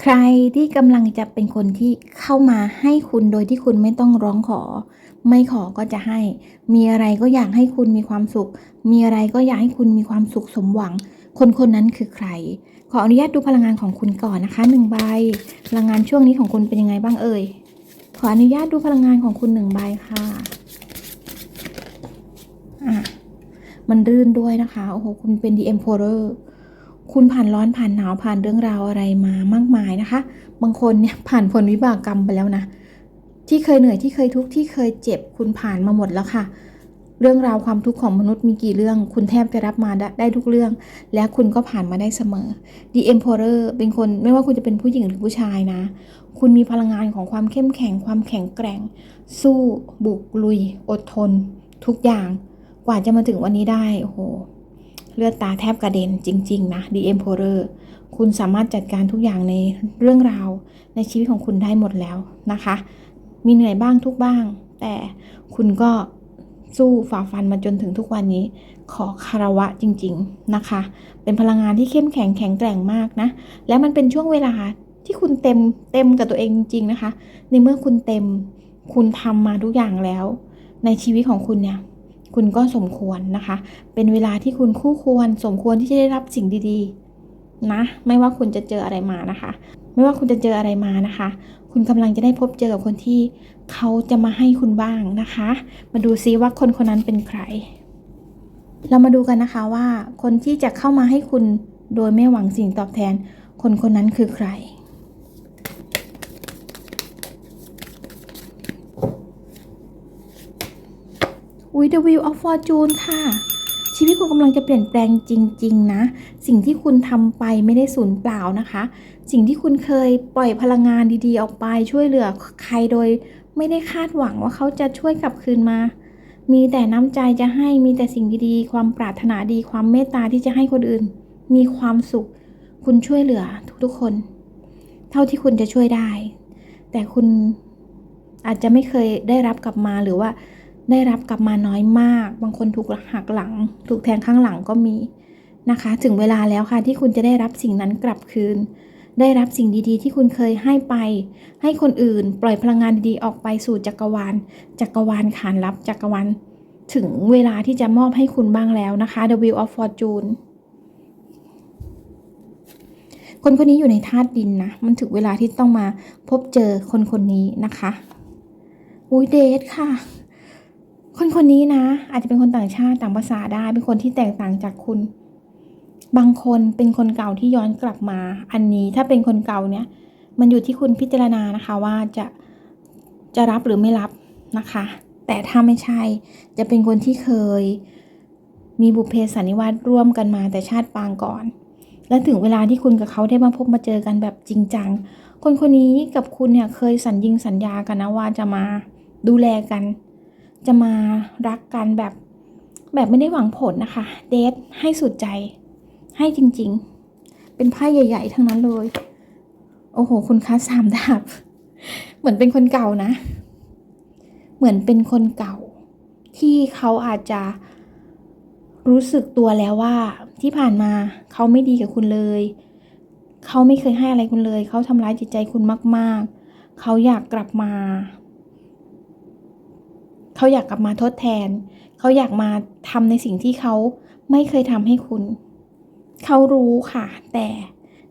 ใครที่กำลังจะเป็นคนที่เข้ามาให้คุณโดยที่คุณไม่ต้องร้องขอ ไม่ขอก็จะให้ มีอะไรก็อยากให้คุณมีความสุข มีอะไรก็อยากให้คุณมีความสุขสมหวัง คนคนนั้นคือใคร ขออนุญาตดูพลังงานของคุณก่อนนะคะหนึ่งใบ พลังงานช่วงนี้ของคุณเป็นยังไงบ้างเอ่ย ขออนุญาตดูพลังงานของคุณหนึ่งใบค่ะอะมันรื่นด้วยนะคะโอ้โหคุณเป็น The Emperor คุณผ่านร้อนผ่านหนาวผ่านเรื่องราวอะไรมามากมายนะคะ บางคนเนี่ยผ่านผลวิบากกรรมไปแล้วนะ ที่เคยเหนื่อยที่เคยทุกข์ที่เคยเจ็บ คุณผ่านมาหมดแล้วค่ะ เรื่องราวความทุกข์ของมนุษย์มีกี่เรื่อง คุณแทบจะรับมาได้ไดทุกเรื่อง และคุณก็ผ่านมาได้เสมอ The Emperor เป็นคนไม่ว่าคุณจะเป็นผู้หญิงหรือผู้ชายนะ คุณมีพลังงานของความเข้มแข็ง ความแข็งแกร่ง สู้ บุกลุย อดทน ทุกอย่าง กว่าจะมาถึงวันนี้ได้โอ้โห เลือดตาแทบกระเด็นจริง ๆ นะ The Emperor คุณสามารถจัดการทุกอย่างในเรื่องราวในชีวิตของคุณได้หมดแล้วนะคะ มีเหนื่อยบ้างทุกบ้าง แต่คุณก็สู้ฝ่าฟันมาจนถึงทุกวันนี้ ขอคารวะจริง ๆนะคะ เป็นพลังงานที่เข้มแข็งแข็งแกร่งมากนะ และมันเป็นช่วงเวลาที่คุณเต็มเต็มกับตัวเองจริง ๆ นะคะ ในเมื่อคุณเต็มคุณทำมาทุกอย่างแล้ว ในชีวิตของคุณเนี่ย คุณก็สมควรนะคะ เป็นเวลาที่คุณคู่ควร สมควรที่จะได้รับสิ่งดีๆนะ ไม่ว่าคุณจะเจออะไรมานะคะ ไม่ว่าคุณจะเจออะไรมานะคะ คุณกำลังจะได้พบเจอกับคนที่เขาจะมาให้คุณบ้างนะคะ มาดูซิว่าคนคนนั้นเป็นใคร เรามาดูกันนะคะว่า คนที่จะเข้ามาให้คุณโดยไม่หวังสิ่งตอบแทน คนคนนั้นคือใคร อุ้ย The Wheel of Fortune ค่ะ ชีวิตคุณกำลังจะเปลี่ยนแปลงจริง ๆ นะ สิ่งที่คุณทำไปไม่ได้สูญเปล่านะคะ สิ่งที่คุณเคยปล่อยพลังงานดีๆ ออกไปช่วยเหลือใครโดย ไม่ได้คาดหวังว่าเขาจะช่วยกลับคืนมา มีแต่น้ำใจจะให้มีแต่สิ่งดีๆ ความปรารถนาดีความเมตตาที่จะให้คนอื่น มีความสุข คุณช่วยเหลือทุกๆคน เท่าที่คุณจะช่วยได้ แต่คุณอาจจะไม่เคยได้รับกลับมาหรือว่า ได้รับกลับมาน้อยมาก บางคนถูกหักหลัง ถูกแทงข้างหลังก็มีนะคะ ถึงเวลาแล้วค่ะที่คุณจะได้รับสิ่งนั้นกลับคืน ได้รับสิ่งดีๆ ที่คุณเคยให้ไป ให้คนอื่น ปล่อยพลังงานดีๆออกไปสู่จักรวาล จักรวาลขานรับจักรวาลถึงเวลาที่จะมอบให้คุณบ้างแล้วนะคะ The Wheel of Fortune คนคนนี้อยู่ในธาตุดินนะ มันถึงเวลาที่ต้องมาพบเจอคนคนนี้นะคะ อุ้ยเดทค่ะ คนคนนี้นะ อาจจะเป็นคนต่างชาติต่างภาษาได้เป็นคนที่แตกต่างจากคุณ บางคนเป็นคนเก่าที่ย้อนกลับมา อันนี้ถ้าเป็นคนเก่าเนี่ย มันอยู่ที่คุณพิจารณานะคะว่าจะจะรับหรือไม่รับนะคะ แต่ถ้าไม่ใช่จะเป็นคนที่เคย มีบุพเพสันนิวาสร่วมกันมาแต่ชาติปางก่อน และถึงเวลาที่คุณกับเขาได้มาพบมาเจอกันแบบจริงจังคนคนนี้กับคุณเนี่ยเคยสัญญิงสัญญากันนะว่าจะมาดูแลกัน จะมารักกันแบบ แบบไม่ได้หวังผลนะคะ เดทให้สุดใจ ให้จริงๆ เป็นไพ่ใหญ่ ๆ ทั้งนั้นเลย โอ้โห คุณคะสามดาบ เหมือนเป็นคนเก่านะ เหมือนเป็นคนเก่า ที่เขาอาจจะรู้สึกตัวแล้วว่าที่ผ่านมาเขาไม่ดีกับคุณเลย เขาไม่เคยให้อะไรคุณเลย เขาทำร้ายจิตใจคุณมาก ๆ เขาอยากกลับมา เขาอยากกลับมาทดแทน เขาอยากมาทำในสิ่งที่เขาไม่เคยทำให้คุณ เขารู้ค่ะ แต่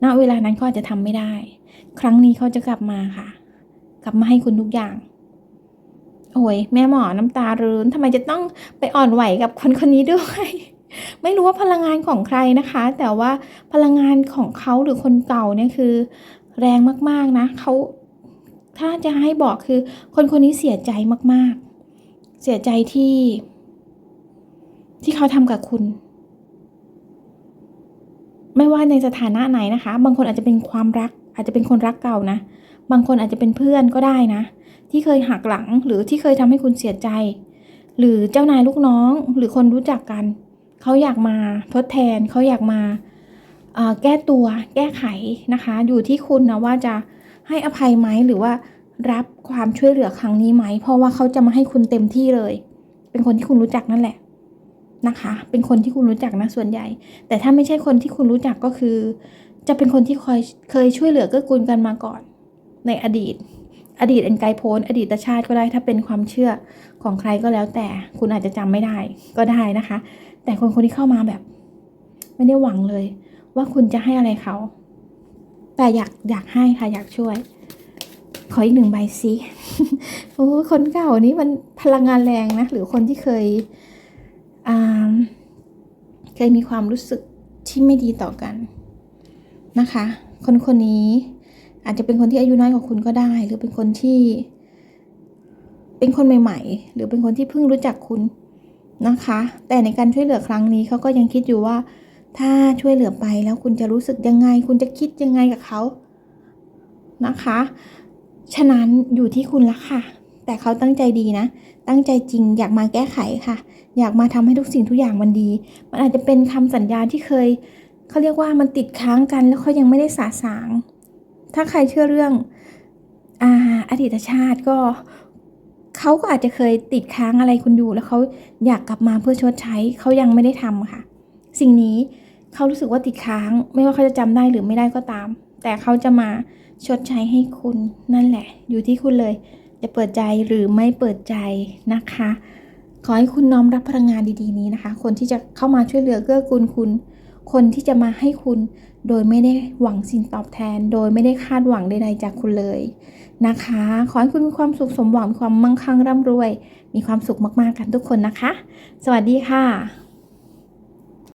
ณเวลานั้นเขาอาจจะทำไม่ได้ ครั้งนี้เขาจะกลับมาค่ะ กลับมาให้คุณทุกอย่าง โอ้ยแม่หมอน้ำตารื้นทำไมจะต้องไปอ่อนไหวกับคนคนนี้ด้วยไม่รู้ว่าพลังงานของใครนะคะ แต่ว่าพลังงานของเขาหรือคนเก่าเนี่ยคือ แรงมากๆนะเขาถ้าจะให้บอกคือคนคนนี้เสียใจมากๆ เสียใจที่ ที่เขาทำกับคุณ ไม่ว่าในสถานะไหนนะคะ บางคนอาจจะเป็นความรัก อาจจะเป็นคนรักเก่านะ บางคนอาจจะเป็นเพื่อนก็ได้นะ ที่เคยหักหลังหรือที่เคยทำให้คุณเสียใจ หรือเจ้านายลูกน้องหรือคนรู้จักกัน เขาอยากมาทดแทน เขาอยากมาแก้ตัวแก้ไขนะคะ อยู่ที่คุณนะว่าจะให้อภัยไหมหรือว่า รับความช่วยเหลือครั้งนี้ไหม เพราะว่าเขาจะมาให้คุณเต็มที่เลย เป็นคนที่คุณรู้จักนั่นแหละนะคะ เป็นคนที่คุณรู้จักนะส่วนใหญ่ แต่ถ้าไม่ใช่คนที่คุณรู้จักก็คือ จะเป็นคนที่คอยเคยช่วยเหลือเกื้อกูลกันมาก่อน ในอดีต อดีตอันไกลโพ้นอดีตชาติก็ได้ถ้าเป็นความเชื่อของใครก็แล้วแต่คุณอาจจะจำไม่ได้ก็ได้นะคะ แต่คนคนที่เข้ามาแบบ ไม่ได้หวังเลย ว่าคุณจะให้อะไรเขา แต่อยากอยากให้ค่ะอยากช่วย ขออีกหนึ่งใบสิโอ้คนเก่านี้มันพลังงานแรงนะ หรือคนที่เคยเคยมีความรู้สึกที่ไม่ดีต่อกันนะคะ คนคนนี้อาจจะเป็นคนที่อายุน้อยกว่าคุณก็ได้ หรือเป็นคนที่ เป็นคนใหม่ ๆ หรือเป็นคนที่เพิ่งรู้จักคุณนะคะ แต่ในการช่วยเหลือครั้งนี้เขาก็ยังคิดอยู่ว่า ถ้าช่วยเหลือไปแล้วคุณจะรู้สึกยังไง คุณจะคิดยังไงกับเขานะคะ ฉะนั้นอยู่ที่คุณละค่ะ แต่เขาตั้งใจดีนะ ตั้งใจจริงอยากมาแก้ไขค่ะ อยากมาทำให้ทุกสิ่งทุกอย่างมันดี มันอาจจะเป็นคำสัญญาที่เคยเขาเรียกว่ามันติดค้างกันแล้วเขายังไม่ได้สาสาง ถ้าใครเชื่อเรื่องอาอดีตชาติก็เขาก็อาจจะเคยติดค้างอะไรคุณอยู่ แล้วเขาอยากกลับมาเพื่อชดใช้เขายังไม่ได้ทำค่ะ สิ่งนี้เขารู้สึกว่าติดค้าง ไม่ว่าเขาจะจำได้หรือไม่ได้ก็ตาม แต่เขาจะมา ชดใช้ให้คุณนั่นแหละ อยู่ที่คุณเลย จะเปิดใจหรือไม่เปิดใจนะคะ ขอให้คุณน้อมรับพลังงานดีๆนี้นะคะ คนที่จะเข้ามาช่วยเหลือเกื้อกูลคุณ คนที่จะมาให้คุณโดยไม่ได้หวังสิ่งตอบแทน โดยไม่ได้คาดหวังใดๆจากคุณเลยนะคะ ขอให้คุณมีความสุขสมหวังมีความมั่งคั่งร่ำรวย มีความสุขมากๆกันทุกคนนะคะ สวัสดีค่ะ